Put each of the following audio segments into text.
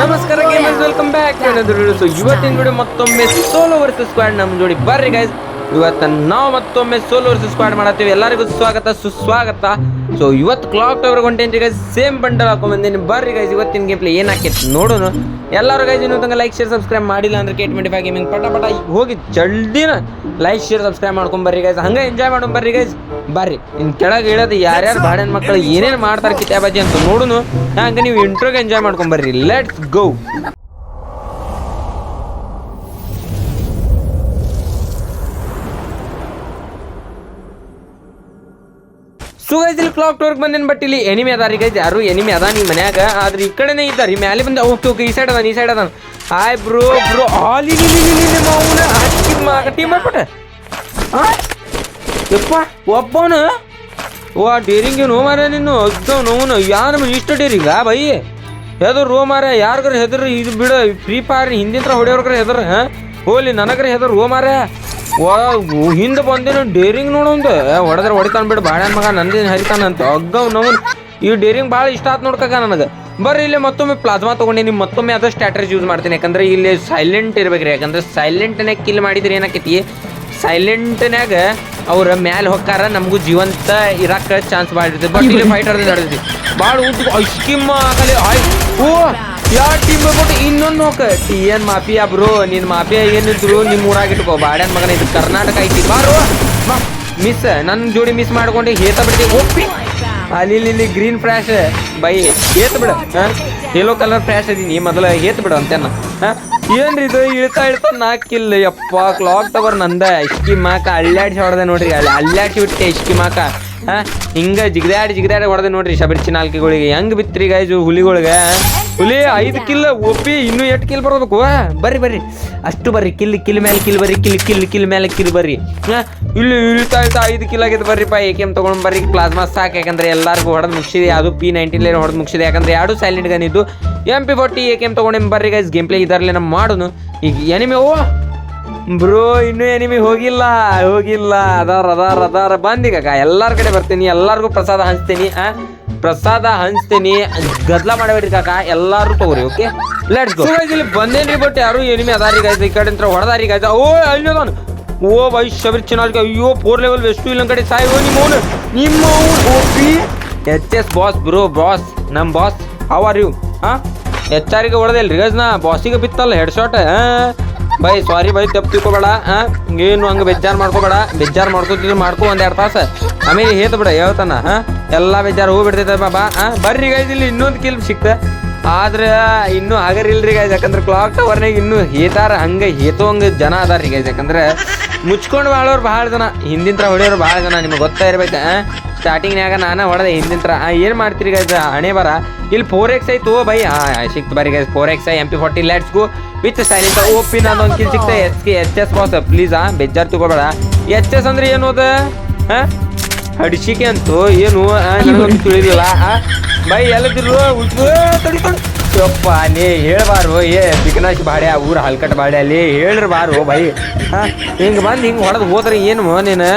ನಮಸ್ಕಾರ gamers welcome back so ಇವತ್ತಿನ video ಮತ್ತೊಮ್ಮೆ ಸೋಲೋ ವರ್ಸಸ್ ಸ್ಕ್ವಾಡ್ ನಮ್ಮ ಜೋಡಿ ಬರ್ರಿ ಗೈಸ್ ಇವತ್ತ ನಾವು ಮತ್ತೊಮ್ಮೆ ಸೋಲೋ ವರ್ಸಸ್ ಸ್ಕ್ವಾಡ್ ಮಾಡತ್ತೀವಿ. ಎಲ್ಲರಿಗೂ ಸ್ವಾಗತ ಸುಸ್ವಾಗತ. ಸೊ ಇವತ್ತು ಕ್ಲಾಕ್ ಟವರ್ ಹೊಂಟೇನ್ರಿ ಗೈಸ್ ಸೇಮ್ ಬಂಡಲ್ ಹಾಕೊಂಡ್ ಬಂದಿನಿ ಬರ್ರಿ ಗೈಸ್ ಇವತ್ತಿನ ಗೇಮ್ ಪ್ಲೇ ಏನ್ ಹಾಕೈತಿ ನೋಡೋಣ. ಎಲ್ಲರೂ ಗೈಸ್ ಇನ್ನೂ ತಂಗ ಲೈಕ್ ಶೇರ್ ಸಬ್ಸ್ಕ್ರೈಬ್ ಮಾಡಿಲ್ಲ ಅಂದ್ರೆ ಕೇಟ್ ಟ್ವೆಂಟಿ ಫೈವ್ ಗೇಮಿಂಗ್ ಪಟ ಪಟ ಹೋಗಿ ಜಲ್ದಿನ ಲೈಕ್ ಶೇರ್ ಸಬ್ಸ್ಕ್ರೈಬ್ ಮಾಡ್ಕೊಂಡ್ ಬರ್ರಿ ಗೈಸ್ ಹಂಗೆ ಎಂಜಾಯ್ ಮಾಡೋಣ ಬರ್ರಿ ಗೈಸ್ ಬರ್ರಿ. ಇನ್ ಕೆಳಗೆ ಹೇಳೋದು ಯಾರ್ಯಾರು ಬಾಡಿನ ಮಕ್ಕಳು ಏನೇನು ಮಾಡ್ತಾರೆ ಕಿತಾಬಾಜಿ ಅಂತ ನೋಡುನು ಹಂಗೆ ನೀವು ಇಂಟ್ರೋಗೆ ಎಂಜಾಯ್ ಮಾಡ್ಕೊಂಡ್ ಬರ್ರಿ. ಲೆಟ್ಸ್ ಗೋ ಕ್ಲಾಕ್ ಟೋರ್ಕ್ ಬಂದಿನ ಬಟ್ ಇಲ್ಲಿ ಎನಿಮಿ ಅದಾರಿ ಗೈಸ್ ಯಾರು ಎನಿಮಿ ಅದ ನಿಮ್ಮ ಮನ್ಯಾಗ? ಆದ್ರೆ ಈ ಕಡೆನೇ ಈ ಮ್ಯಾಲೆ ಬಂದ ಓಕೆ ಈ ಸೈಡ್ ಅದಾನ, ಈ ಸೈಡ್ ಅದಾನ. ಹಾಯ್ ಬ್ರೋ ಬ್ರೋ ಆಲಿ ಟೀಮ್ ಮಾಡ್ಬಿಟ್ಟೆ. ಯಪ್ಪ, ಒಬ್ಬವನು? ಓ ಡೇರಿಂಗ್ ನೋ ಮಾರ ನೀನು? ಅಜ್ಜವ್ ನೋವು ಯಾರು ಇಷ್ಟ ಡೇರಿಂಗ ಬೈ? ಹೆದರು ರೋ ಮಾರ ಯಾರಿಗಾರ ಹೆದರು ಇದು ಬಿಡ. ಫ್ರೀ ಫೈರ್ ಹಿಂದಿನ ಹೊಡೆಯೋರ್ಗಾರ ಹೆದರು, ಹಾಂ? ಹೋಲಿ, ನನಗ್ರ ಹೆದ್ರ ರೋ ಮಾರ ವಾ ಹಿಂದೆ ಬಂದೇನು ಡೇರಿಂಗ್ ನೋಡೊಂದು ಹೊಡೆದ್ರೆ ಹೊಡಿತಾನ ಬಿಡು ಬಾಳೆ ಮಗ ನಂದೇನು ಹರಿತಾನಂತ. ಅಗ್ಗವ್ ನೋವನ್ ಈ ಡೇರಿಂಗ್ ಭಾಳ ಇಷ್ಟ ಆತ್ ನೋಡ್ಕಾಗ ನನಗೆ. ಬರ್ರಿ, ಇಲ್ಲಿ ಮತ್ತೊಮ್ಮೆ ಪ್ಲಾಸ್ಮಾ ತೊಗೊಂಡೇನಿ ಮತ್ತೊಮ್ಮೆ ಅದೇ ಸ್ಟ್ರಾಟಜಿ ಯೂಸ್ ಮಾಡ್ತೀನಿ. ಯಾಕಂದ್ರೆ ಇಲ್ಲಿ ಸೈಲೆಂಟ್ ಇರ್ಬೇಕ್ರಿ. ಯಾಕಂದ್ರೆ ಸೈಲೆಂಟ್ನಾಗ ಕಿಲ್ ಮಾಡಿದ್ರೆ ಏನಾಕೈತಿ? ಸೈಲೆಂಟ್ನ್ಯಾಗ ಅವ್ರ ಮ್ಯಾಲೆ ಹೊಕ್ಕಾರ ನಮಗೂ ಜೀವಂತ ಇರಾಕ ಚಾನ್ಸ್ ಮಾಡಿರ್ತೈತಿ ಬಟ್ ಇಲ್ಲಿ ಫೈಟರ್ ನಡೆದೈತಿ ಭಾಳ ಉದ್ದ ಐಸ್ಕಿಮ್ ಆಗಲಿ, ಆಯ್ ಓ ಯಾ ಟೀಮ್ ಬಿಟ್ಟು ಇನ್ನೊಂದು ನೋಕ ಟಿ ಎನ್ ಮಾಫಿಯಾ ಬ್ರೋ ನಿನ್ ಮಾಫಿಯಾ ಏನಿದ್ರು ನಿಮ್ ಊರಾಗ ಇಟ್ಕೋ. ಬಾಡ್ಯಾನ್ ಮಗನ ಇದು ಕರ್ನಾಟಕ ಐತಿ. ಬಾರು. ಮಿಸ್ ನನ್ನ ಜೋಡಿ ಮಿಸ್ ಮಾಡ್ಕೊಂಡು. ಹೇತ ಬಿಡ್ತೀವಿ ಒಪ್ಪಿ. ಅಲ್ಲಿ ಇಲ್ಲಿ ಗ್ರೀನ್ ಫ್ಲಾಶ್ ಬೈ. ಹೇತ್ ಬಿಡು. ಯೆಲ್ಲೋ ಕಲರ್ ಫ್ಲಾಶ್ ಅದೀನಿ ಮೊದಲ ಹೇತ್ ಬಿಡು ಅಂತೇನ. ಹಾ? ಏನ್ರಿ ಇದು? ಇಳ್ತಾ ಇಳ್ತಾ ನಾಕಿಲ್ಲ ಯಪ್ಪ ಕ್ಲಾಕ್ ಟವರ್ ನಂದ. ಇಷ್ಕಿ ಮಾಕ ಅಲ್ಲಾಡ್ಸಿ ಹೊಡೆದೆ ನೋಡ್ರಿ. ಅಲ್ಲಿ ಅಲ್ಲಾಡ್ಸಿ ಬಿಟ್ಟೆ ಇಷ್ಕಿ ಮಾಕ ಹಾಂ? ಹಿಂಗ ಜಿಗದಾಡಿ ಜಿಗದಾಡಿ ಹೊಡೆದೆ ನೋಡ್ರಿ ಶಬರಿ ನಾಲ್ಕಿಗಳಿಗೆ ಹೆಂಗ್ ಬಿತ್ರಿ ಗಾಯ್ಜು ಹುಲಿಗಳಿಗೆ ಹುಲಿ, ಐದು ಕಿಲ್ ಒಪ್ಪಿ ಇನ್ನೂ ಎಷ್ಟು ಕಿಲ್ ಬರ್ಬೇಕು? ವಾ ಬರ್ರಿ ಬರ್ರಿ. ಅಷ್ಟು ಬರ್ರಿ. ಕಿಲ್ ಕಿಲ್ ಮೇಲೆ ಕಿಲ್ ಬರ್ರಿ, ಕಿಲ್ ಕಿಲ್ ಕಿಲ್ ಮೇಲೆ ಕಿಲ್ ಬರ್ರಿ. ಇಲ್ಲಿ ಇಳಿತಾ ಇಳ್ತಾ ಐದು ಕಿಲ್ ಆಗಿದೆ ಬರ್ರಿ ಎ ಕೆ ಎಂ ತೊಗೊಂಡು ಬರ್ರಿ. ಪ್ಲಾಸ್ಮಾ ಸಾಕು. ಯಾಕಂದ್ರೆ ಎಲ್ಲರಿಗೂ ಹೊಡೆದು ಮುಗಿಸಿದೆ. ಅದು ಪಿ ನೈನ್ಟೀನ್ ಹೊಡೆದು ಮುಗಿಸಿದೆ. ಯಾಕಂದ್ರೆ ಎರಡು ಸೈಲೆಂಟ್ ಗನ್ ಇದ್ದು. M P forty A K M ತೊಗೊಂಡು ಬರ್ರಿ ಗೈಸ್ ಗೇಮ್ ಪ್ಲೇ ಇದರಲ್ಲಿ ನಮ್ಮ ಮಾಡೋನು. ಈಗ ಎನಿಮೆ ಓ! ಬ್ರೋ ಇನ್ನೂ ಎನಿಮಿ ಹೋಗಿಲ್ಲ ಹೋಗಿಲ್ಲ. ಅದಾರ ಅದಾರ ಅದಾರ. ಬಂದೀಗ ಎಲ್ಲಾರ ಕಡೆ ಬರ್ತೀನಿ ಎಲ್ಲಾರ್ಗು ಪ್ರಸಾದ ಹಂಚ್ತೀನಿ ಆ? ಪ್ರಸಾದ ಹಂಚ್ತೀನಿ. ಗದ್ಲ ಮಾಡಬೇಡ್ರಿ ಕಾಕ ಎಲ್ಲಾರು ತಗೋರಿ ಓಕೆ ಲೆಟ್ಸ್ ಗೋ ಇಲ್ಲಿ ಬಂದೇನ್ರಿ ಬಟ್ ಯಾರು ಎನಿಮಿ ಅದಾರಿ ಗೈಸ್ ಈ ಕಡೆ ಅಂತ ಹೊಡೆದಾರಿ ಗೈಸ್ ಓ ಅಲ್ಲಿ ಅದಾನ. ಓ ಬೈ ಶಬರಿ ಚೆನ್ನಾಗಿ ಅಯ್ಯೋ ಫೋರ್ ಲೆವೆಲ್ ಎಷ್ಟು ಇಲ್ಲ ಕಡೆ ಸಾಯಿ ನಿಮ್ಮ ಅವನು ನಿಮ್ಮ OP H S boss bro boss ನಮ್ಮ ಬಾಸ್ ಹೌ ಆರ್ ಯು ಹಾ ಎಚ್ ಆರಿಗೆ ಹೊಡೆದಿಲ್ರಿ ಗೈಸ್ ನಾ ಬಾಸಿಗೆ ಬಿತ್ತಲ್ಲ head shot bye sorry bye, ತಪ್ಪು ತಿಳ್ಕೊಬೇಡ ಏನು ಹಂಗೆ ಬೇಜಾರು ಮಾಡ್ಕೋಬೇಡ. ಬೇಜಾರು ಮಾಡ್ಕೋತಿದ್ರು ಮಾಡ್ಕೊ ಒಂದ್ ಎರಡು ತಾಸು. ಆಮೇಲೆ ಹೇತ್ ಬಿಡ, ಹೇಳ್ತಾನ ಹಾಂ ಎಲ್ಲ ಬೇಜಾರು ಹೋಗ್ಬಿಡ್ತೈತೆ ಬಾಬಾ ಹಾಂ ಬರ್ರಿ ಗೈಸ್ ಇಲ್ಲಿ ಇನ್ನೊಂದು ಕಿಲ್ ಸಿಕ್ತ. ಆದ್ರೆ ಇನ್ನೂ ಆಗರಿಲ್ರಿ ಗೈಸ್ ಯಾಕಂದ್ರೆ ಕ್ಲಾಕ್ ಟವರ್ನಾಗ ಇನ್ನೂ ಹೇತಾರ, ಹಂಗೆ ಹೇತೋಂಗ ಜನ ಅದಾರ್ರಿ ಗೈಸ್ ಯಾಕಂದ್ರೆ ಮುಚ್ಕೊಂಡು ಬಾಳೋರು ಭಾಳ ಜನ, ಹಿಂದಿನ ಹೊಡೆಯೋರು ಭಾಳ ಜನ, ನಿಮ್ಗೆ ಗೊತ್ತಾ ಇರ್ಬೇಕು ಸ್ಟಾರ್ಟಿಂಗ್ನಾಗ ನಾನು ಹೊಡೆದೆ ಹಿಂದಿನ ಥರ ಏನು ಮಾಡ್ತೀರಿ ಗೈಸ್ ಹಣೆ ಬರ? ಇಲ್ಲಿ ಫೋರ್ ಎಕ್ಸ್ ಐತು ಬೈ ಸಿಕ್ತು ಬರೀ guys four X I M P forty let's go with silent ಓಪಿನ ಒಂದು kill ಸಿಕ್ತ H K H S boss please ಆ, ಬೇಜಾರು ತಗೋಬೇಡ. ಎಚ್ ಎಸ್ ಅಂದ್ರೆ ಏನು ಅದ? ಹಡಿಸಿಕೆ ಅಂತೂ ಏನು ತಿಳಿದಿಲ್ಲ ಬೈ ಎಲ್ಲದಿರು ತಡಿಕೊಂಡು ಯಪ್ಪ, ನೀ ಹೇಳ್ಬಾರು ಏ ಬಿಕನಾಶ್ ಬಾಡ್ಯ, ಊರ ಹಲ್ಕಟ್ ಬಾಡ್ಯ, ಅಲ್ಲಿ ಹೇಳ್ರಬಾರು ಬೈ. ಹಿಂಗೆ ಬಂದು ಹಿಂಗೆ ಹೊಡೆದು ಹೋದ್ರೆ ಏನು ನೀನು?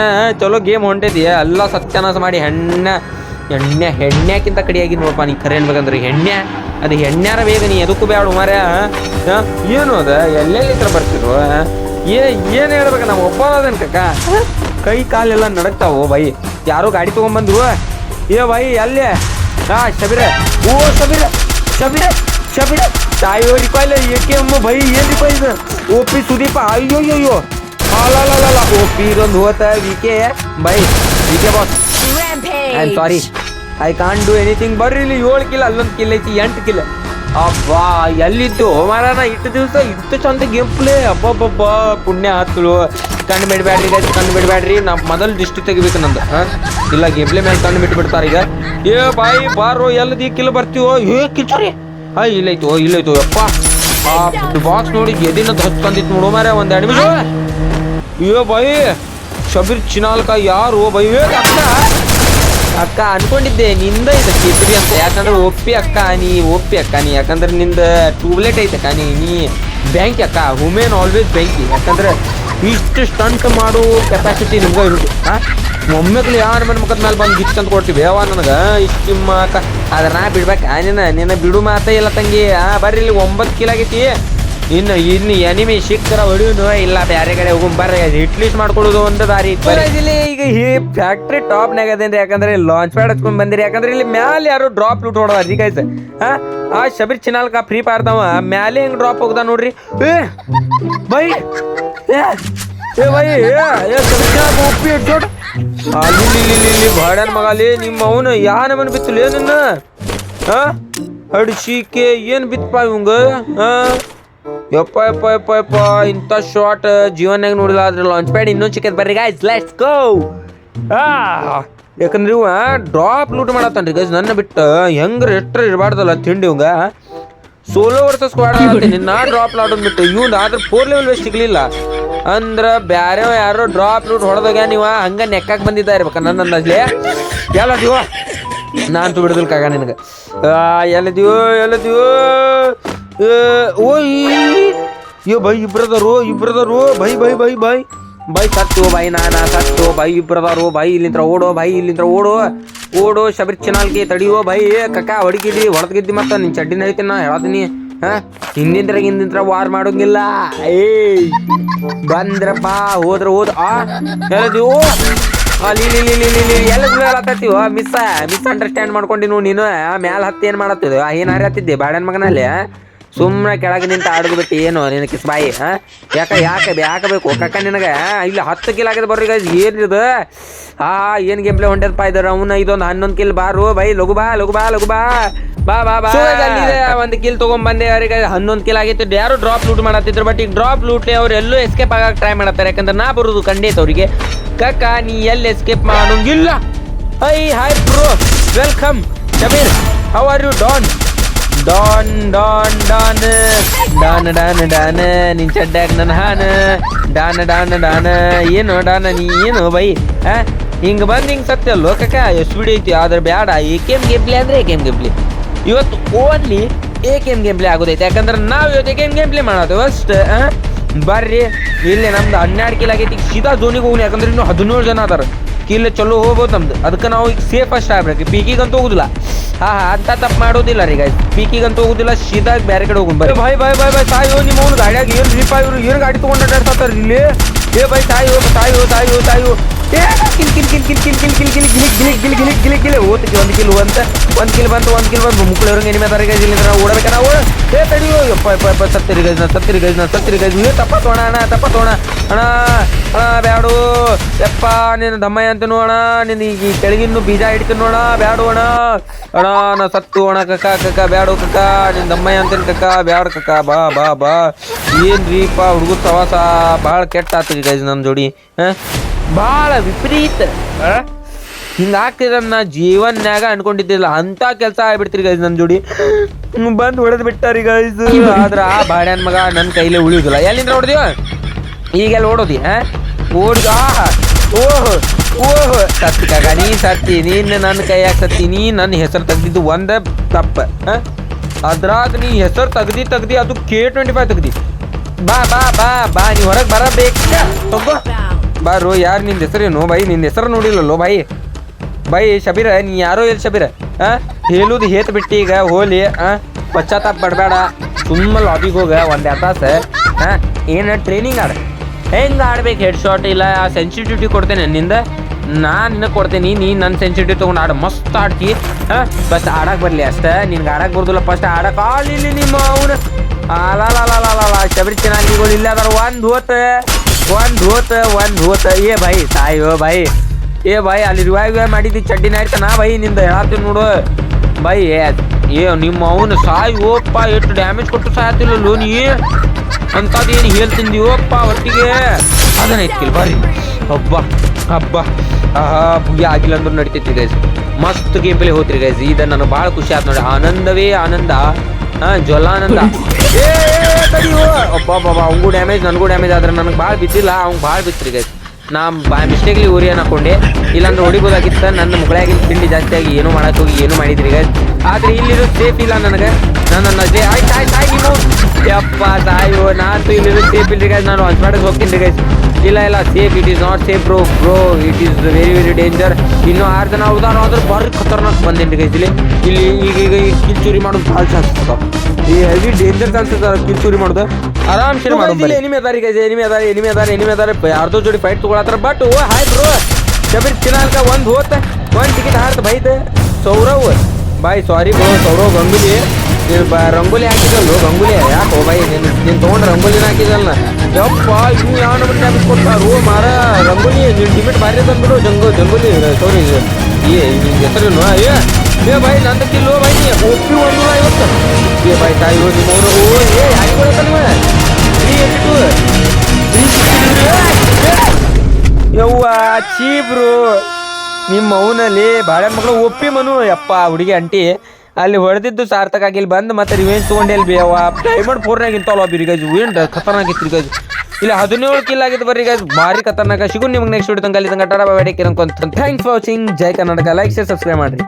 ಚಲೋ ಗೇಮ್ ಹೊಂಟೈತಿ ಎಲ್ಲ ಸತ್ಯನಾಶ ಮಾಡಿ, ಹೆಣ್ಣ, ಎಣ್ಣೆ ಹೆಣ್ಣೆಕ್ಕಿಂತ ಕಡಿಯಾಗಿ ನೋಡಪ್ಪ ನೀ ಕರೆ ಹೇಳ್ಬೇಕಂದ್ರೆ ಎಣ್ಣೆ. ಅದು ಹೆಣ್ಣ್ಯಾರ ಬೇಗ ನೀ ಎದಕ್ಕೂ ಬೇಡ ಮಾರ ಏನು ಅದ? ಎಲ್ಲೆಲ್ಲಿ ಹತ್ರ ಬರ್ತಿದ್ರು ಏ ಏನು ಹೇಳ್ಬೇಕು ನಮ್ಮ ಒಬ್ಬ ಅದನ್ ಕಕ್ಕ ಕೈ ಕಾಲೆಲ್ಲ ನಡಕ್ತಾವು ಬೈ. ಯಾರೋ ಗಾಡಿ ತೊಗೊಂಬಂದ್ರು. ಏ ಬೈ ಎಲ್ಲೆ ಹಾ ಶಬೀರ. ಓ ಶಬೀರ. ಶಬೀರ ಶಬೀರ. ತಾಯೋ ರಿಪಾಯಿಲ್ಲ ಏಕೆ ಅಮ್ಮ ಬೈ ಏನ್ ರಿಪಾಯಿ ಇದು? ಓ ಪಿ ಸುದೀಪ. ಅಯ್ಯೋ ಅಯ್ಯೋ ಅಲ್ಲ ಓ ಪಿ ಇದೊಂದು ಹೋತ VK bye V K boss. I am sorry I can't do anything ಬರ್ರಿ ಇಲ್ಲಿ ಏಳು ಕಿಲ್, ಅಲ್ಲೊಂದು ಕಿಲ್ ಐತಿ, ಎಂಟು ಕಿಲ್. ಅಬ್ಬಾ, ಎಲ್ಲಿದ್ದು? ಮರನ ಇಟ್ಟು ದಿವಸ ಇಷ್ಟು ಚಂದ ಗೇಮ್ ಪ್ಲೇ ಅಬ್ಬಬ್ಬಬ್ಬ, ಪುಣ್ಯ ಆತಳು ಕಣ್ಣು ಬಿಡಬೇಡ್ರಿ ಗೈಸ್ ಕಣ್ಣು ಬಿಡಬೇಡ್ರಿ ನಾ ಮೊದಲು ದಿಷ್ಟು ತೆಗಿಬೇಕು ನಂದು, ಹಾಂ? ಇಲ್ಲ ಗೇಮ್ ಪ್ಲೇ ಮೇಲೆ ಕಣ್ಣು ಬಿಟ್ಬಿಡ್ತಾರೆ ಈಗ. ಏ ಬಾಯಿ, ಬಾರೋ ಎಲ್ಲದಿ ಕಿಲ್ ಬರ್ತೀವೋ? ಏ ಕಿಲ್ಚರಿ ಹಾಂ ಇಲ್ಲೈತು ಇಲ್ಲೈತು ಅಪ್ಪ ಆ ಬಾಕ್ಸ್ ನೋಡಿ ಎದಿನ ಹಚ್ಕೊಂಡಿತ್ತು ನೋಡೋ ಮಾರ ಒಂದು ಎರಡು ಏ ಬಾಯಿ, ಶಬೀರ್ ಚಿನಾಲ್ಕ ಯಾರು? ಬೈ ಏ ಅಕ್ಕ ಅನ್ಕೊಂಡಿದ್ದೆ, ನಿಂದ ಇದು ಕೇಸರಿ ಅಂತ. ಯಾಕಂದ್ರೆ ಒಪ್ಪಿ ಅಕ್ಕ, ನೀ ಒಪ್ಪಿ ಅಕ್ಕ, ನೀ. ಯಾಕಂದ್ರೆ ನಿಂದ ಟ್ಯೂಬ್ಲೆಟ್ ಐತೆ ಅಕ್ಕ, ನೀ ನೀ ಬ್ಯಾಂಕ್ ಅಕ್ಕ ಹುಮೇನ್ ಆಲ್ವೇಸ್ ಬ್ಯಾಂಕಿ. ಯಾಕಂದ್ರೆ ಇಷ್ಟು ಸ್ಟಂಟ್ ಮಾಡೋ ಕೆಪಾಸಿಟಿ ನಿಮ್ಗೆ ಇರುತ್ತೆ ಹಾಂ ಒಮ್ಮೆಗ್ಲಿ ಯಾರ ಮನೆ ಮುಖದ ಮೇಲೆ ಬಂದು ಗಿಚ್ ಅಂತ ಕೊಡ್ತೀವಿ. ಯಾವ ನನಗೆ, ಇಷ್ಟು ಅಕ್ಕ. ಅದ್ರ ನಾ ಬಿಡ್ಬೇಕು. ನಿನ್ನ ನಿನ್ನ ಬಿಡು ಮಾತೇ ಇಲ್ಲ ತಂಗಿ. ಆ, ಬರ್ರಿ ಇಲ್ಲಿ ಒಂಬತ್ತು ಕಿಲೋ ಆಗೈತಿ. ಇನ್ನು ಇನ್ನು ಎನಿಮಿ ಸಿಕ್ಕರ ಹೊಡಿಯೋನು. ಇಲ್ಲ ಬೇರೆ ಕಡೆ ಹೋಗಿ ಬರ್ರಿ. ಇಟ್ಲೀಸ್ ಮಾಡ್ಕೊಡೋದು ಒಂದು ದಾರಿ. ಇಲ್ಲಿ ಈಗ ಈ ಫ್ಯಾಕ್ಟ್ರಿ ಟಾಪ್ನಾಗ ಅದೇನ್ರಿ? ಯಾಕಂದ್ರೆ ಲಾಂಚ್ ಪ್ಯಾಡ್ ಹಚ್ಕೊಂಡ್ ಬಂದಿರಿ. ಯಾಕಂದ್ರೆ ಇಲ್ಲಿ ಮ್ಯಾಲ ಯಾರು ಡ್ರಾಪ್ ಲೂಟ್ ಹೊಡೋದ ಈಗ ಐತೆ. ಹಾ? ಆ ಶಬೀರ್ ಚಿನಾಲ್ಕ ಫ್ರೀ ಪಾರ್ದವ ಮ್ಯಾಲೆ ಹೆಂಗ್ ಡ್ರಾಪ್ ಹೋಗ್ದ ನೋಡ್ರಿ. ಬೈ. ಏ ಬೈ. ಏ ಇಲ್ಲಿ ಇಲ್ಲಿ ಇಲ್ಲಿ ಬಾಡ್ಯಾನ ಮಗ ಅಲ್ಲಿ. ನಿಮ್ಮ ಅವನು ಯಾ ನಮನ್ ಬಿತ್ತಲೇ? ಏನನ್ನ ಹಾ ಹಡ್ಸಿಕೆ ಏನ್ ಬಿತ್ತಪ್ಪ ಇವಂಗ? ಹಾ ಯಪ್ಪ ಯಪ್ಪ ಯಪ್ಪ ಯಪ್ಪ ಇಂಥ ಶಾರ್ಟ್ ಜೀವನಾಗ ನೋಡಿಲ್ಲ ಆದ್ರೆ ಲಾಂಚ್ ಪ್ಯಾಡ್ ಇನ್ನೊಂದು ಚಿಕ್ಕದ್ ಬರ್ರಿ ಗಾಯ್ಸ್ ಲೆಟ್ಸ್ ಗೋ ಆ ಯಾಕಂದ್ರೆ ಇವ ಡ್ರಾಪ್ ಲೂಟ್ ಮಾಡತ್ತಾನ್ರಿ ಗೈಸ್ ನನ್ನ ಬಿಟ್ಟು ಹೆಂಗ್ ಎಷ್ಟ್ರ ಇರಬಾರ್ದಲ್ಲ ತಿಂಡಿ ಇವಂಗ. ಸೋಲೋ ವರ್ಸಸ್ ಸ್ಕ್ವಾಡ್ ಆಡ್ತೀನಿ ನಾ ಡ್ರಾಪ್ ಲಾಡೋದ್ ಬಿಟ್ಟು ಇವ್ನ ಆದ್ರೆ ಫೋರ್ ಲೆವೆಲ್ ವೇಸ್ಟ್ ಸಿಗ್ಲಿಲ್ಲ. ಅಂದ್ರ ಬ್ಯಾರೆ ಯಾರೋ ಡ್ರಾಪ್ ಲೂಟ್ ಹೊಡೆದಾಗ ನೀವ ಹಂಗ ನೆಕ್ಕಾಕ್ ಬಂದಿದ್ದ ಇರ್ಬೇಕ ನನ್ನ ಅಂದಾಜ್ಲೆ ಎಲ್ಲ ನಾನು ನಾನ್ ಬಿಡದಿಲ್ಲ ಕಾಗ ನಿನಗೆ. ಎಲ್ಲದಿವೋ ಎಲ್ಲದಿವೋ ಓ ಯೋ ಬೈ ಇಬ್ರದಾರು ಇಬ್ರದಾರು bye bye bye bye. Bye, ಸತ್ತು, ಬೈ, ನಾನಾ ಸತ್ತು. ಬೈ ಇಬ್ರದಾರು ಬೈ, ಇಲ್ಲಿಂತ್ರ ಓಡೋ, ಬೈ ಇಲ್ಲಿಂದ್ರ ಓಡೋ. ಓಡೋ, ಶಬರಿ ಚಿನಾಲ್ಕಿ ತಡಿಯೋ, ಬೈ. ಕಕ್ಕ ಹೊಡಿಕಿದಿ ಹೊಡೆದ್ಗಿದ್ದಿ ಮತ್ತ ನಿನ್ ಚಡ್ಡಿನ ಐತಿ ನಾ ಹೇಳದಿನಿ ಹಾ? ಹಿಂದಿಂದ್ರ ಹಿಂದಿಂದ್ರ ವಾರ್ ಮಾಡೋಂಗಿಲ್ಲ. ಏ ಬಂದ್ರಪ್ಪ, ಹೋದ್ರ ಹೋದ. ಆ ಹೇಳದಿವು ಅಲ್ಲಿ ಇಲ್ಲಿ ಇಲ್ಲಿ ಇಲ್ಲಿ ಇಲ್ಲಿ ಎಲ್ಲ ಹೇಳತ್ತೀವ ಮಿಸ್ ಮಿಸ್ ಅಂಡರ್ಸ್ಟ್ಯಾಂಡ್ ಮಾಡ್ಕೊಂಡಿನು ನೀನು. ಮ್ಯಾಲೆ ಹತ್ತಿ ಏನ್ ಮಾಡತ್ತಿದ್ದೆ? ಏನು ಹಾರಿ ಹತ್ತಿದ್ದೆ? ಬಾಡನ್ ಮಗನಲ್ಲಿ ಸುಮ್ಮನೆ ಕೆಳಗೆ ನಿಂತು ಆಡೋದು ಬಿಟ್ಟು ಏನು ನಿನ್ನ ಕಿಸ್ ಬಾಯಿ, ಹಾ? ಯಾಕ, ಯಾಕೆ ಯಾಕೆ ಬೇಕು ಕಕ್ಕ ನಿನಗೆ? ಇಲ್ಲಿ ಹತ್ತು ಕಿಲ್ ಆಗಿದೆ ಬರ್ರಿ ಗೈಸ್ ಇದು? ಆ, ಏನ್ ಗೇಮ್ ಪ್ಲೇ ಹೊಂಟದಪ್ಪ ಇದಾರ? ಅವನು ಇದೊಂದು ಹನ್ನೊಂದು ಕಿಲ್ ಬಾರು. ಬೈ, ಲಘು ಬಾ ಲಘು ಬಾ ಲಘು ಬಾ. ಬಾ ಬಾ ಬಾ. ಒಂದು ಕಿಲ್ ತಗೊಂಡ್ ಬಂದೆ ಅವ್ರಿಗೆ ಹನ್ನೊಂದು ಕಿಲ್ ಆಗಿತ್ತು. ಯಾರು ಡ್ರಾಪ್ ಲೂಟ್ ಮಾಡತ್ತಿದ್ರು ಬಟ್ ಈಗ ಡ್ರಾಪ್ ಲೂಟ್ ಅವ್ರು ಎಲ್ಲೂ ಎಸ್ಕೇಪ್ ಆಗಕ್ಕೆ ಟ್ರೈ ಮಾಡತ್ತಾರೆ. ಯಾಕಂದ್ರೆ ನಾ ಬರುದು ಖಂಡಿತ ಅವರಿಗೆ. ಕಕ್ಕ ನೀ ಎಲ್ಲಿ ಎಸ್ಕೇಪ್ ಮಾಡೋಂಗಿಲ್ಲ? Hi hi bro welcome Shabeer how are you don don don don. Don don don. ನಿನ್ ಚಡ್ಡಾಗ ನನ್ನ ಹಾನ. Don don don. ಏನು ಡಾನ, ನೀ ಏನು ಬೈ? ಹಾ? ಹಿಂಗೆ ಬಂದು ಹಿಂಗೆ ಸತ್ಯ ಕಕ್ಕ ಎಷ್ಟು ಬಿಡಿ ಐತಿ? ಆದ್ರೆ ಬೇಡ ಎ ಗೇಮ್ ಪ್ಲೇ ಅಂದ್ರೆ A K M game play ಇವತ್ತು ಓನ್ಲಿ ಎ ಗೇಮ್ ಪ್ಲೇ ಆಗೋದೈತೆ. ಯಾಕಂದ್ರೆ ನಾವು ಇವತ್ತು ಎ ಗೇಮ್ ಪ್ಲೇ ಮಾಡೋದು ಅಷ್ಟು ಬರ್ರಿ. ಇಲ್ಲಿ ನಮ್ದು ಹನ್ನೆರಡು ಕಿಲ್ ಆಗೈತಿ. ಸೀದಾ ಜೋನಿಗೆ ಹೋಗಿ ಯಾಕಂದ್ರೆ ಇನ್ನೂ ಹದಿನೇಳು ಜನ ಅದಾರ. ಕಿಲ್ ಚಲೋ ಹೋಗ್ಬೋದು ನಮ್ದು. ಅದಕ್ಕೆ ನಾವು ಈಗ ಸೇಫ್ ಅಷ್ಟು ಆಗ್ಬೇಕು. ಪೀಕಿಗಂತೂ ಹೋಗುದಿಲ್ಲ. ಹಾ ಹಾ, ಅಂತ ತಪ್ಪು ಮಾಡೋದಿಲ್ಲ ರೀ ಗಾಯ್ಸ್ ಪೀಕಿಗಂತೂ ಹೋಗುದಿಲ್ಲ ಸೀದಾ ಬೇರೆ ಕಡೆ ಹೋಗಿ ಬರ್ರಿ ಬಾಯ್ ಬಾಯ್ ಬಾಯ್ ಬಾಯ್ ಸಾಯೋ ನಿಮ್ಮ ಅವ್ನು ಗಾಡಿಯಾಗ ಏನು ರೀಪ ಇವ್ರು ಏನು ಗಾಡಿ ತೊಗೊಂಡು ಅಡ್ಡಾಡ್ತಾರೆ ಇಲ್ಲಿ? ಏ ಬಾಯ್ ತಾಯೋ ತಾಯೋ ತಾಯೋ ತಾಯೋ. ಏ, kill kill kill kill kill kill kill kill ಗಿಲಿ ಗಿಲಿ ಗಿಲಿ ಗಿಲಿ ಗಿಲಿ. ಗಿಲಿ ಓದಕ್ಕೆ ಒಂದು ಕಿಲ್ ಅಂತ ಒಂದು ಕಿಲ್ ಬಂತು, ಒಂದು ಕಿಲ್ ಬಂತು. ಮುಕ್ಕಳವ್ರಂಗೆ ಎನಿಮೆ ಅದಾರ ಗೈಸ್ ಇಲ್ಲಿಂದ ನಾವು ಓಡಬೇಕ ನಾವು? ಏ, ತಡಿಯೋ, ಯಪ್ಪ ಯಪ್ಪ ಯಪ್ಪ, ಸತ್ತಿರಿ ಗೈಸ್, ನಾ ಸತ್ತಿರಿ ಗೈಸ್, ನಾ ಸತ್ತಿರಿ ಗೈಸ್. ಏ ತಪ್ಪ ತೋಣ, ಅಣ್ಣ, ತಪ್ಪ ತೋಣ. ಅಣ್ಣ ಅಣ್ಣ, ಬ್ಯಾಡು. ಯಪ್ಪ, ನಿನ್ನ ದಮ್ಮಯ್ಯ ಅಂತ ನಿನ್ನ ಈಗ ಈ ಕೆಳಗಿನ್ನು ಬೀಜ ಹಿಡಿತೀನಿ ನೋಡ ಬ್ಯಾಡು ಅಣ್ಣ. ಅಣ್ಣ, ನಾ ಸತ್ತು, ಅಣ್ಣ, ಕಕ್ಕ ಕಕ್ಕ, ಬ್ಯಾಡು, ಕಕ್ಕ. ನಿನ್ನ ದಮ್ಮಯ್ಯ ಅಂತೀನಿ ಕಕ್ಕ, ಬ್ಯಾಡು ಕಕ್ಕ. ಬಾ ಬಾ ಬಾ. ಏನ್ರೀಪ ಹುಡುಗರ ಸವಾಸ ಭಾಳ ಕೆಟ್ಟ ಆತ್ರಿ ಗೈಸ್ ನಮ್ಮ ಜೋಡಿ ಹಾಂ? ಭಾಳ ವಿಪರೀತ. ಹಿಂಗಾಗ್ತಿದನ್ನ ಜೀವನ್ಯಾಗ ಅನ್ಕೊಂಡಿದ್ದಿಲ್ಲ ಅಂತ ಕೆಲಸ ಆಗ್ಬಿಡ್ತೀರಿ ಗೈಸ್ ನನ್ನ ಜೋಡಿ. ಬಂದು ಹೊಡೆದು ಬಿಟ್ಟಾರಿ ಗೈಸ್ ಆದ್ರ ಆ ಬಾಡ್ಯಾನ ಮಗ ನನ್ನ ಕೈಲೇ ಉಳಿಯೋದಿಲ್ಲ. ಎಲ್ಲಿಂದ ಹೊಡೆದಿವ ಈಗೆಲ್ಲ ಓಡೋದಿ ಹಾ? ಓಡಿದ ಓಹ್ ಓಹೋ. ಸತ್ತಿ ಕಾಗ ನೀ ಸತ್ತಿ ನೀನು ನನ್ನ ಕೈಯಾಗ ಸತ್ತಿ ನೀ ನನ್ನ ಹೆಸರು ತೆಗ್ದಿದ್ದು ಒಂದೇ ತಪ್ಪ ಹಾಂ? ಅದ್ರಾಗ ನೀ ಹೆಸರು ತೆಗ್ದು ತೆಗ್ದು ಅದು ಕೆ ಟ್ವೆಂಟಿ ಫೈವ್ ತೆಗ್ದಿ. ಬಾ ಬಾ ಬಾ ಬಾ, ನೀ ಹೊರಗೆ ಬರಬೇಕ. ತಗೋ. ಬಾರು, ಯಾರು ನಿಂದ ಹೆಸರೇನು ಬೈ ನಿಂದ ಹೆಸರು ನೋಡಿಲ್ಲಲ್ಲೋ ಬೈ ಬೈ ಶಬೀರ, ನೀ ಯಾರೋ ಎಲ್ಲಿ ಶಬೀರ? ಆ? ಹೇಳುದು ಹೇತ್ ಬಿಟ್ಟಿ ಈಗ, ಹೋಲಿ, ಆ? ಪಶ್ಚಾತ್ತಾಪ ಪಡಬೇಡ. ತುಂಬ ಲಾಬಿಗೆ ಹೋಗ, ಒಂದು ತಾಸು ಹಾ ಏನು ಟ್ರೈನಿಂಗ್ ಆಡ. ಹೆಂಗೆ ಆಡ್ಬೇಕು? ಹೆಡ್ ಶಾಟ್ ಇಲ್ಲ, ಆ ಸೆನ್ಸಿಟಿವಿಟಿ ಕೊಡ್ತೇನೆ ನಿಂದ. ನಾನು ನಿನ್ನ ಕೊಡ್ತೇನೆ, ನೀ ನನ್ನ ಸೆನ್ಸಿಟಿವ್ ತಗೊಂಡು ಆಡು. ಮಸ್ತ್ ಆಡ್ತಿ ಹಾಂ ಬಸ್ ಆಡಕ್ಕೆ ಬರಲಿ ಅಷ್ಟ. ನಿನ್ಗೆ ಆಡಕ್ಕೆ ಬರ್ದಿಲ್ಲ ಫಸ್ಟ್ ಆಡಕ್ಕೆ ಇಲ್ಲಿ ನಿಮ್ಮ ಅವನು. ಅಲಾಲ ಶಬರಿ ಚೆನ್ನಾಗಿಗಳು ಇಲ್ಲ ಅದಾರ ಒಂದು ಹೋತ ಒಂದು ಹೋತ ಒಂದು ಹೋತ ಏ ಬೈ, ಸಾಯೋ ಬೈ. ಏ ಬಾಯ್ ಅಲ್ಲಿ ರಿವೈವ್ ಮಾಡಿದ್ದಿ ಚಡ್ಡಿನ ಆಯ್ತಾನ ಬೈ, ನಿಂದ ಹೇಳತ್ತೀನಿ ನೋಡು. ಬೈ, ಏ ನಿಮ್ಮ ಅವನು ಸಾಯಿ ಓಪ್ಪ ಎಷ್ಟು ಡ್ಯಾಮೇಜ್ ಕೊಟ್ಟು ಸಾಯತಿಲ್ಲ ನೀ? ಅಂಥದ್ದು ಏನು ಹೇಳ್ತಿಂದಿ ಓಪ್ಪ ಒಟ್ಟಿಗೆ ಅದನ್ನ ಎತ್ಕಿಲ್ ಬರ್ರಿ ಹಬ್ಬ ಹಬ್ಬ. ಆಹಾ ಭುಗಿ ಆಗಿಲ್ಲ ಅಂದ್ರೂ ನಡಿತೈತಿ ಗೈಸ್ ಮಸ್ತ್ ಗೇಮ್ ಪ್ಲೇ ಹೋತ್ರಿ ಗೈಸ್ ಇದು ನನಗೆ ಭಾಳ ಖುಷಿ ಆಯ್ತು ನೋಡಿ. ಆನಂದವೇ ಆನಂದ. ಹಾ, ಜ್ವಲಾನಂದ. ಅಬ್ಬಾ ಬಾಬಾ ಅವಂಗೂ ಡ್ಯಾಮೇಜ್ ನನಗೂ ಡ್ಯಾಮೇಜ್ ಆದ್ರೆ ನನಗೆ ಭಾಳ ಬಿದ್ದಿಲ್ಲ. ಅವ್ನು ಭಾಳ ಬಿತ್ತ್ರಿ ಗೈಸ್ ನಾ ಬಾ ಮಿಸ್ಟೇಕ್ಲಿ ಊರಿಯನ್ ಹಾಕೊಂಡೆ ಇಲ್ಲಾಂದ್ರೆ ಹೊಡಿಬೋದಾಗಿತ್ತ. ನನ್ನ ಮುಗಳಾಗಿನ ತಿಂಡಿ ಜಾಸ್ತಿ ಆಗಿ ಏನು ಮಾಡಕ್ ಹೋಗಿ ಏನು ಮಾಡಿದ್ರಿ ಗೈಸ್ ಆದ್ರೆ ಇಲ್ಲಿರೋ ಸೇಫ್ ಇಲ್ಲ ನನಗೆ. ನನ್ನ ನಜೆ ಆಯ್ತು ಆಯ್ತು ಆಯ್ತು ನೀವು. ಯಪ್ಪ ಸಾಯೋ ನಾನು ಇಲ್ಲಿರೋದು ಇಲ್ಲಿ ಸೇಫ್ ಇಲ್ರಿ ಗೈಸ್ ನಾನು ಮಾಡಕ್ಕೆ ಹೋಗ್ತೀನಿ ಗೈಸ್ ಇಲ್ಲ ಇಲ್ಲ safe it is not safe bro bro it is very very danger ಇನ್ನು ಆರು ಜನ ಉದಾರ ಆದ್ರೆ ಭಾರಿ ಖತರ್ನಾಕ್ ಬಂದೇನಿ ಗೈಸ್ ಇಲ್ಲಿ ಇಲ್ಲಿ ಈಗ ಈಗ ಈಗ ಕಿಲ್ ಚೂರಿ ಮಾಡೋದು ಭಾಳ ಚಾನ್ಸ್ ಈ ಹೆವಿ ಡೇಂಜರ್ ಚಾನ್ಸಸ್ ಕಿಲ್ ಚೂರಿ ಮಾಡೋದು. ಆರಾಮ್ ಶೇರ್ ಮಾಡೋದು ಎನಿಮಿ ಅದಾರಿ ಗೈಸ್ ಎನಿಮಿ ಅದಾರಿ ಎನಿಮಿ ಅದಾರಿ ಎನಿಮಿ ಅದಾರಿ. ಯಾರ್ದೋ ಜೋಡಿ ಫೈಟ್ ತಗೊಳತ್ತಾರ but O hi bro Shabir ಚಿನಾಲ್ಕ ಒಂದು ಹೋತ. ಒಂದು ಟಿಕೆಟ್ ಹಾರ್ದು ಬೈತೆ Sourav. Bye sorry bro Sourav Ganguly. ಬ, ರಂಗೋಲಿ ಹಾಕಿದಲ್ಲು ಗಂಗುಲಿ ಯಾಕೋ ಬಾಯ್, ನೀನು ನೀನು ತೊಗೊಂಡು ರಂಗೋಲಿನ ಹಾಕಿದಲ್ಲ ಯಪ್ಪ ಇವು ಯಾವ ನಂಬರ್ ಟ್ಯಾಬ್ಲೆಟ್ ಕೊಡ್ತಾರೋ ಮಾರ, ರಂಗೋಲಿ, ನೀನು ಟಿಕೆಟ್ ಬಾರಿ ತಂದ್ಬಿಡು ಜಂಗು, ಜಂಗೋಲಿ ಸಾರಿ ಏ ನಿನ್ನ ಹೆಸರೇನು ಏ ಏ ಬಾಯ್ ನಂದು ಕಿಲ್ಲೋ ಬಾಯ್ ನೀ? ಒಪ್ಪಿ ಒಂದು ಇವತ್ತು ಏ ಬಾಯ್, ತಾಯಿ ನಿಮ್ಮವರು ಓ, ಏ, ಯಾಕೆ ಕೊಡತ್ತಲ್ವ ಯವ್ವ, ಚೀಬ್ರು. ನಿಮ್ಮ ಅವನಲ್ಲಿ ಬಾಳೆ ಮಗಳು ಒಪ್ಪಿ ಮನು. ಯಪ್ಪ ಹುಡುಗಿ ಅಂಟಿ ಅಲ್ಲಿ ಹೊಡೆದಿದ್ದು ಸಾರ್ಥಕ ಇಲ್ಲಿ ಬಂದು ಮತ್ತೆ ರಿವೆಂಜ್ ತೊಗೊಂಡೆ ಅಲ್ಲಿ ಬೇವ. ಡೈಮಂಡ್ ಫೋರ್ನಾಗ ಇಂತವಲ್ಲ ಬಿರಿಗಾಜ್ ಏನು ಖತರ್ನಾಕ್ ಇತ್ತು ರಿಗಾಜ್ ಇಲ್ಲ ಹದಿನೇಳು ಕಿಲ್ ಆಗಿದ್ದು ಬರ್ರಿ ಗಾಜ್ ಭಾರಿ ಖತರ್ನಾಕ. ಸಿಗು ನಿಮ್ಗೆ ನೆಕ್ಸ್ಟ್ ಹೊಡಿತಂಗ ಅಲ್ಲಿ ತಂಗ ಬಾಯ್ ಕಿರಂಕೊಂತ ಥ್ಯಾಂಕ್ಸ್ ಫಾರ್ ವಾಚಿಂಗ್ ಜೈ ಕರ್ನಾಟಕ. ಲೈಕ್ ಶೇರ್ ಸಬ್ಸ್ಕ್ರೈಬ್ ಮಾಡ್ರಿ.